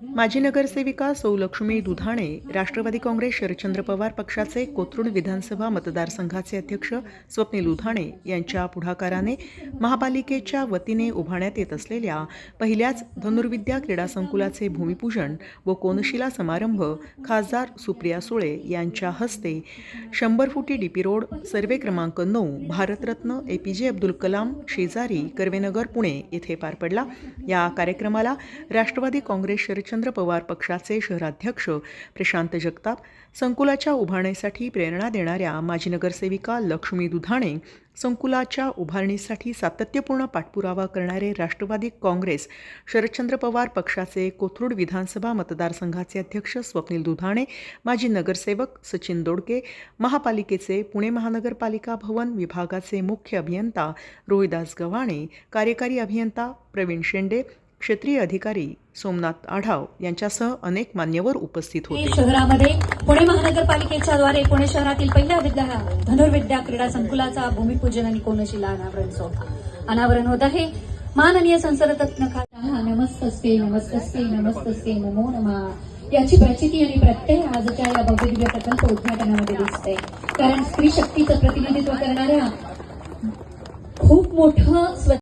माजी नगरसेविका सौलक्ष्मी दुधाणे राष्ट्रवादी काँग्रेस शरदचंद्र पवार पक्षाचे कोथरूड विधानसभा मतदारसंघाचे अध्यक्ष स्वप्नील दुधाणे यांच्या पुढाकाराने महापालिकेच्या वतीने उभारण्यात येत असलेल्या पहिल्याच धनुर्विद्या क्रीडा संकुलाचे भूमिपूजन व कोनशिला समारंभ खासदार सुप्रिया सुळे यांच्या हस्ते शंभर फुटी डीपी रोड सर्वे क्रमांक नऊ भारतरत्न ए पी जे अब्दुल कलाम शेजारी कर्वेनगर पुणे येथे पार पडला. या कार्यक्रमाला राष्ट्रवादी काँग्रेस शरदचंद्र पवार पक्षाचे शहराध्यक्ष प्रशांत जगताप संकुलाच्या उभारणीसाठी प्रेरणा देणाऱ्या माजी नगरसेविका लक्ष्मी दुधाणे संकुलाच्या उभारणीसाठी सातत्यपूर्ण पाठपुरावा करणारे राष्ट्रवादी काँग्रेस शरदचंद्र पवार पक्षाचे कोथरूड विधानसभा मतदारसंघाचे अध्यक्ष स्वप्नील दुधाणे माजी नगरसेवक सचिन दोडके महापालिकेचे पुणे महानगरपालिका भवन विभागाचे मुख्य अभियंता रोहिदास गव्हाणे कार्यकारी अभियंता प्रवीण शेंडे क्षेत्रीय अधिकारी सोमनाथ आढाव यांच्यासह अनेक मान्यवर उपस्थित होते. शहरामध्ये पुणे महानगरपालिकेच्या द्वारे पुणे शहरातील पहिल्या विद्या धनुर्विद्या क्रीडा संकुलाचा भूमिपूजन आणि कोनशिला अनावरण अनावरण होत आहे. माननीय संसदरत्न खासदार नमस्तस्ते नमस्तस्ते नमस्तस्ते नमो नमा. याची प्रचिती आणि प्रत्यय आजच्या या भव्य दिव्य प्रकल्प उद्घाटनामध्ये दिसते कारण स्त्री शक्तीचं प्रतिनिधित्व करणाऱ्या खूप मोठं स्व